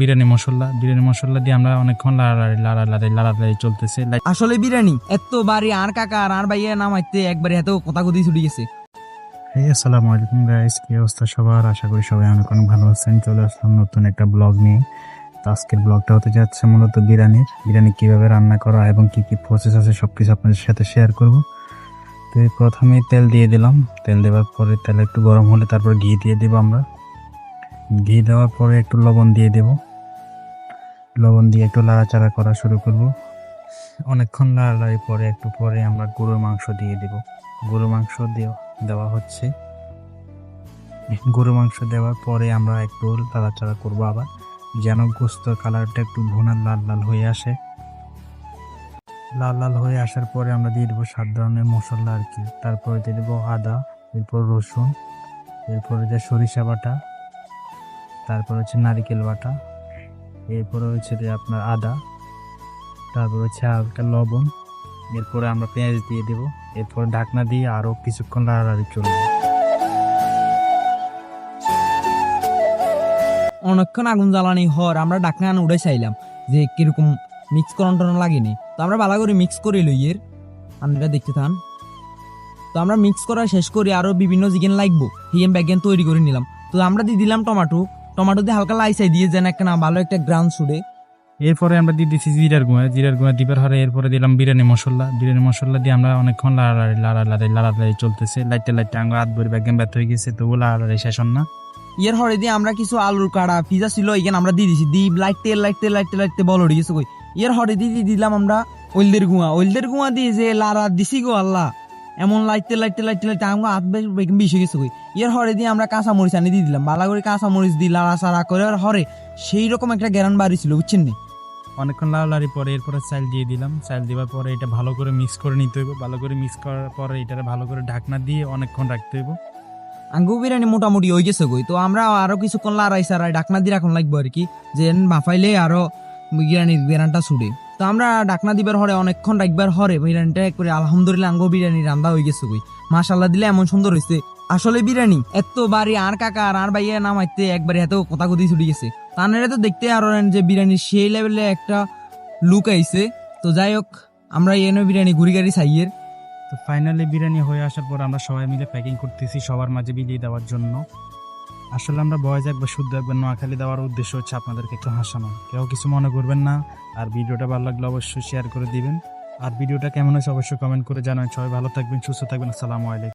বিরিয়ানি মশলা বিরিয়ানি মশলা দিয়ে আমরা অনেকক্ষণ লাড়ালাড়ি লাড়ালাড়ি লাড়ালাড়ি চলতেছে। লাইক আসলে বিরিয়ানি এত বাড়ি আর কাকা আর আর ভাইয়া নামাইতে একবারে এত কথা কথি ছুটি গেছে। এই আসসালামু আলাইকুম গাইস কি অবস্থা সবার? আশা করি সবাই অনেক অনেক ভালো আছেন। চলে আসলাম নতুন একটা ব্লগ নিয়ে। তো আজকের ব্লগটা হতে যাচ্ছে মূলত বিরিয়ানির বিরিয়ানি কীভাবে রান্না করা এবং কি কি প্রসেস আছে সব কিছু আপনাদের সাথে শেয়ার করব। তো এই প্রথমেই তেল দিয়ে দিলাম। তেল দেওয়ার পরে তেল একটু গরম হলে তারপর ঘি দিয়ে দেবো আমরা। ঘি দেওয়ার পরে একটু লবণ দিয়ে দেব। লবণ দিয়ে একটু লাড়াচাড়া করা শুরু করব। অনেকক্ষণ লাড়ালাড়ি পরে একটু পরে আমরা গরুর মাংস দিয়ে দেব। গরুর মাংস দেওয়া হচ্ছে। গরু মাংস দেওয়ার পরে আমরা একটু লাড়াচাড়া করব আবার, যেন গোস্তর কালারটা একটু ভুনা লাল লাল হয়ে আসে। লাল লাল হয়ে আসার পরে আমরা দিয়ে দেবো সাত ধরনের মশলা আর কি। তারপরে দিয়ে দেবো আদা, এরপর রসুন, এরপরে যে সরিষা বাটা তারপর হচ্ছে নারিকেল বাটা, এরপরে হচ্ছে যে আপনার আদা, তারপর হচ্ছে হালকা লবণ, এরপরে আমরা পেঁয়াজ দিয়ে দেবো, এরপর ঢাকনা দিয়ে আরও কিছুক্ষণ লাড়ালাড়ি চলবে। অনেকক্ষণ আগুন জ্বালানি হর আমরা আন উড়ে চাইলাম যে কীরকম মিক্স করন লাগেনি। তো আমরা ভালো করে মিক্স করে লই এর। আপনারা দেখতে থান। তো আমরা মিক্স করা শেষ করে আরও বিভিন্ন জিগেন লাগবো। হিগেন ব্যাগেন তৈরি করে নিলাম। তো আমরা দিয়ে দিলাম টমাটো। টমাটো দিয়ে হালকা লাইসাই দিয়ে যেন একটা না ভালো একটা গ্রাউন্ড ছুড়ে। এরপরে আমরা দিয়ে দিচ্ছি জিরার গুঁড়া। জিরার গুঁড়া দিবার হরে এরপরে দিলাম বিরিয়ানি মশলা। বিরিয়ানি মশলা দিয়ে আমরা অনেকক্ষণ লাড়ালাড়ি লাড়ালাড়ি লাড়ালাড়ি চলতেছে। লাইটে লাইটে আঙ্গ হাত ভরে ব্যাগেন ব্যথ হয়ে গেছে তবু লাড়ালাড়ি শেষ না। ইয়ের হরে দিয়ে আমরা কিছু আলুর কাড়া পিজা ছিল এখানে আমরা দিয়ে দিছি। দি লাইটতে লাইটতে লাইটতে লাইটতে বল উঠে গেছে কই? ইয়ের হরে দিয়ে দিয়ে দিলাম আমরা ওইলদের গুঁয়া ওইলদের গুঁয়া দিয়ে যে লাড়া দিছি গো আল্লাহ। এমন লাইটতে লাইটতে লাইটতে লাইটতে আমার হাত বেশি গেছে কই। ইয়ের হরে দিয়ে আমরা কাঁচা মরিচ আনি দিয়ে দিলাম। বালা করে কাঁচা মরিচ দিয়ে লাড়া সাড়া করে আর হরে সেই রকম একটা গ্যারান বাড়ি ছিল বুঝছেন নি? অনেকক্ষণ লাড়ালাড়ি পরে এরপরে চাল দিয়ে দিলাম। চাল দেওয়ার পরে এটা ভালো করে মিক্স করে নিতে হইব। ভালো করে মিক্স করার পরে এটা ভালো করে ঢাকনা দিয়ে অনেকক্ষণ রাখতে হইব। আঙ্গু বিরিয়ানি মোটামুটি হয়ে গেছে কই। তো আমরা আরও কিছুক্ষণ লাড়াই সারাই ডাকনা দিয়ে রাখুন লাগবো আর কি। যে মাফাইলে আরও বিরিয়ানির বিরিয়ানিটা ছুড়ে তো আমরা ডাকনা দিবার হরে অনেকক্ষণ রাখবার হরে, বিরিয়ানিটা একবারে আলহামদুলিল্লাহ আঙ্গো বিরিয়ানি রান্দা হয়ে গেছে কই। মাশাল্লাহ দিলে এমন সুন্দর হয়েছে আসলে বিরিয়ানি এত বাড়ি, আর কাকা আর ভাইয়া নামাইতে একবারে এত কথা কথি ছুটি গেছে। তানেরা তো দেখতে আরও যে বিরিয়ানি সেই লেভেলে একটা লুক আইছে। তো যাই হোক, আমরা এনে বিরিয়ানি ঘুরি গাড়ি চাইয়ের তো ফাইনালি বিরিয়ানি হয়ে আসার পর আমরা সবাই মিলে প্যাকিং করতেছি সবার মাঝে বিলিয়ে দেওয়ার জন্য। আসলে আমরা বয়স একবার শুদ্ধ একবার নোয়াখালী দেওয়ার উদ্দেশ্য হচ্ছে আপনাদেরকে একটু হাসানো। কেউ কিছু মনে করবেন না, আর ভিডিওটা ভালো লাগলে অবশ্যই শেয়ার করে দিবেন। আর ভিডিওটা কেমন হয়েছে অবশ্যই কমেন্ট করে জানান সবাই ভালো থাকবেন, সুস্থ থাকবেন, আসসালামু আলাইকুম।